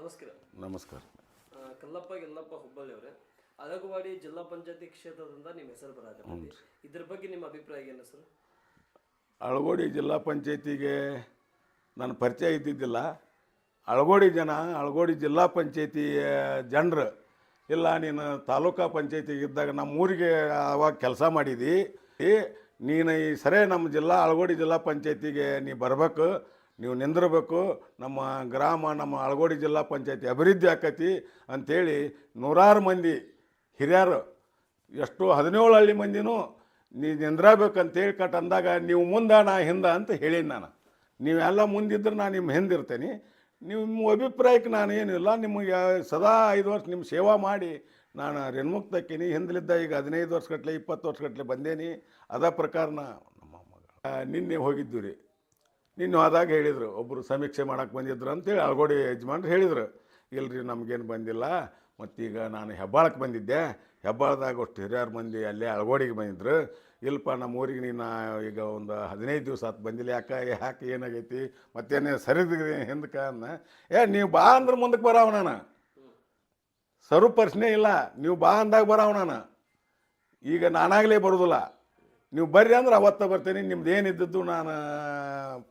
ನಮಸ್ಕಾರ. ನಮಸ್ಕಾರ. ಕಲ್ಲಪ್ಪ ಗೆಲ್ಲಪ್ಪ ಹುಬ್ಬಳ್ಳಿ ಅವರೇ. ಅಳಗವಾಡಿ ಜಿಲ್ಲಾ ಪಂಚಾಯತಿ ಕ್ಷೇತ್ರದಿಂದ ನಿಮ್ಮ ಹೆಸರು ಬರತ್ತೆ ಇದ್ರ ಬಗ್ಗೆ ನಿಮ್ಮ ಅಭಿಪ್ರಾಯ ಏನು ಸರ್? ಅಳಗೋಡಿ ಜಿಲ್ಲಾ ಪಂಚಾಯತಿಗೆ ನನ್ನ ಪರಿಚಯ ಇದ್ದಿದ್ದಿಲ್ಲ. ಅಳಗೋಡಿ ಜನ ಅಳಗೋಡಿ ಜಿಲ್ಲಾ ಪಂಚಾಯತಿ ಜನರು. ಇಲ್ಲ ನೀನು ತಾಲೂಕಾ ಪಂಚಾಯತಿಗೆ ಇದ್ದಾಗ ನಮ್ಮ ಊರಿಗೆ ಆವಾಗ ಕೆಲಸ ಮಾಡಿದಿ. ನೀನು ಈ ಸರಿ ನಮ್ಮ ಜಿಲ್ಲಾ ಅಳಗೋಡಿ ಜಿಲ್ಲಾ ಪಂಚಾಯತಿಗೆ ನೀ ಬರಬೇಕು. ನೀವು ನಿಂದಿರಬೇಕು, ನಮ್ಮ ಗ್ರಾಮ, ನಮ್ಮ ಅಳಗೋಡಿ ಜಿಲ್ಲಾ ಪಂಚಾಯತಿ ಅಭಿವೃದ್ಧಿ ಆಕತಿ ಅಂಥೇಳಿ ನೂರಾರು ಮಂದಿ ಹಿರಿಯರು, ಎಷ್ಟು ಹದಿನೇಳು ಹಳ್ಳಿ ಮಂದಿನೂ ನೀ ನಿಂದ್ರಬೇಕಂತೇಳಿ ಕಟ್ ಅಂದಾಗ ನೀವು ಮುಂದೆ ನಾ ಹಿಂದೆ ಅಂತ ಹೇಳೀನಿ ನಾನು. ನೀವೆಲ್ಲ ಮುಂದಿದ್ರೆ ನಾನು ನಿಮ್ಮ ಹಿಂದಿರ್ತೇನೆ ನಿಮ್ಮ ಅಭಿಪ್ರಾಯಕ್ಕೆ ನಾನು ಏನಿಲ್ಲ ನಿಮಗೆ ಸದಾ ಐದು ವರ್ಷ ನಿಮ್ಮ ಸೇವಾ ಮಾಡಿ ನಾನು ಋಣ್ಮುಕ್ತಕ್ಕೀನಿ ಹಿಂದಲಿದ್ದ ಈಗ ಹದಿನೈದು ವರ್ಷಗಟ್ಟಲೆ ಇಪ್ಪತ್ತು ವರ್ಷಗಟ್ಟಲೆ ಬಂದೇನಿ. ಅದ ಪ್ರಕಾರ ನಾ ನಮ್ಮ ಮಗ ನಿನ್ನೆ ಹೋಗಿದ್ದು ರೀ. ನಿನ್ನೆ ಆದಾಗ ಹೇಳಿದರು ಒಬ್ಬರು ಸಮೀಕ್ಷೆ ಮಾಡಕ್ಕೆ ಬಂದಿದ್ರು ಅಂತೇಳಿ ಅಳಗೋಡಿ ಯಜಮಾನ್ರು ಹೇಳಿದರು. ಇಲ್ಲರಿ ನಮಗೇನು ಬಂದಿಲ್ಲ, ಮತ್ತೀಗ ನಾನು ಹೆಬ್ಬಾಳಕ್ಕೆ ಬಂದಿದ್ದೆ. ಹೆಬ್ಬಾಳದಾಗ ಅಷ್ಟು ಹಿರಿಯರು ಮಂದಿ ಅಲ್ಲೇ ಅಳಗೋಡಿಗೆ ಬಂದಿದ್ರು. ಇಲ್ಲಪ್ಪ ನಮ್ಮ ಊರಿಗೆ ನೀನು ಈಗ ಒಂದು ಹದಿನೈದು ದಿವಸ ಆತು ಬಂದಿಲ್ಲ, ಯಾಕೆ ಯಾಕೆ, ಏನಾಗೈತಿ, ಮತ್ತೇನೇ ಸರಿದ ಹಿಂದಕ್ಕೆ ಅನ್ನ ಏ, ನೀವು ಬಾ ಅಂದ್ರೆ ಮುಂದಕ್ಕೆ ಬರಾವ ನಾನು. ಪ್ರಶ್ನೆ ಇಲ್ಲ, ನೀವು ಬಾ ಅಂದಾಗ ಬರಾವ ನಾನು. ಈಗ ನಾನಾಗಲೇ ಬರೋದಿಲ್ಲ. ನೀವು ಬರ್ರಿ ಅಂದ್ರೆ ಅವತ್ತ ಬರ್ತೇನೆ ನಿಮ್ದು ಏನಿದ್ದದ್ದು ನಾನು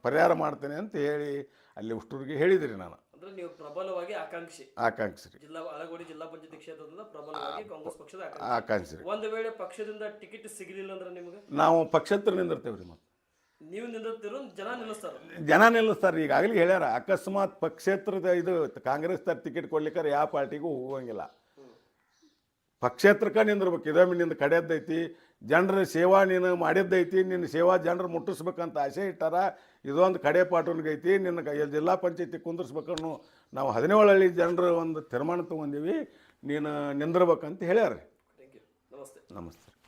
ಪರಿಹಾರ ಮಾಡ್ತೇನೆ ಅಂತ ಹೇಳಿ ಅಲ್ಲಿ ಉಷ್ಟೂರಿಗೆ ಹೇಳಿದ್ರಿ ನಾನು. ಅಂದ್ರೆ ನೀವು ಪ್ರಬಲವಾಗಿ ಆಕಾಂಕ್ಷಿ. ಆಕಾಂಕ್ಷಿ ರೀ ಜಿಲ್ಲಾ ಅಳಗೋಡಿ ಜಿಲ್ಲಾ ಪಂಚಾಯತಿ ಕ್ಷೇತ್ರದಿಂದ ಪ್ರಬಲವಾಗಿ ಕಾಂಗ್ರೆಸ್ ಪಕ್ಷದ ಆಕಾಂಕ್ಷಿ. ಆಕಾಂಕ್ಷಿ ರೀ ಒಂದು ವೇಳೆ ಪಕ್ಷದಿಂದ ಟಿಕೆಟ್ ಸಿಗಲಿಲ್ಲ ಅಂದ್ರೆ ನಿಮಗೆ? ನಾವು ಪಕ್ಷೇತರ ನಿಂದಿರ್ತೇವೆ ರೀ ಮತ್ತೆ. ನೀವು ನಿಂದಿರ್ತಿರೋ ಜನ ನಿಲ್ಲಿಸ್ತಾರ? ಜನ ನಿಲ್ಲಿಸ್ತಾರೆ ಈಗಾಗಲೇ ಹೇಳ್ಯಾರ ಅಕಸ್ಮಾತ್ ಪಕ್ಷೇತ್ರದ ಇದು ಕಾಂಗ್ರೆಸ್ ತರ ಟಿಕೆಟ್ ಕೊಡ್ಲಿಕ್ಕಾರ ಯಾವ ಪಾರ್ಟಿಗೂ ಹೋಗಂಗಿಲ್ಲ. ಪಕ್ಷೇತ್ರಕ್ಕೆ ನಿಂದಿರ್ಬೇಕು. ಇದೊಮ್ಮೆ ನಿಂದು ಕಡೆಯದ್ದೈತಿ. ಜನರ ಸೇವಾ ನೀನು ಮಾಡಿದ್ದೈತಿ. ನಿನ್ನ ಸೇವಾ ಜನರು ಮುಟ್ಟಿಸ್ಬೇಕಂತ ಆಸೆ ಇಟ್ಟಾರ. ಇದೊಂದು ಕಡೆ ಪಾಟುನ್ಗೈತಿ ನಿನ್ನ ಜಿಲ್ಲಾ ಪಂಚಾಯತಿ ಕುಂದಿರ್ಸ್ಬೇಕನ್ನು ನಾವು ಹದಿನೇಳು ಹಳ್ಳಿ ಜನರ ಒಂದು ತೀರ್ಮಾನ ತೊಗೊಂಡೀವಿ. ನೀನು ನಿಂದಿರ್ಬೇಕಂತ ಹೇಳ್ಯಾರ ಥ್ಯಾಂಕ್ ಯು ನಮಸ್ತೆ. ನಮಸ್ತೆ.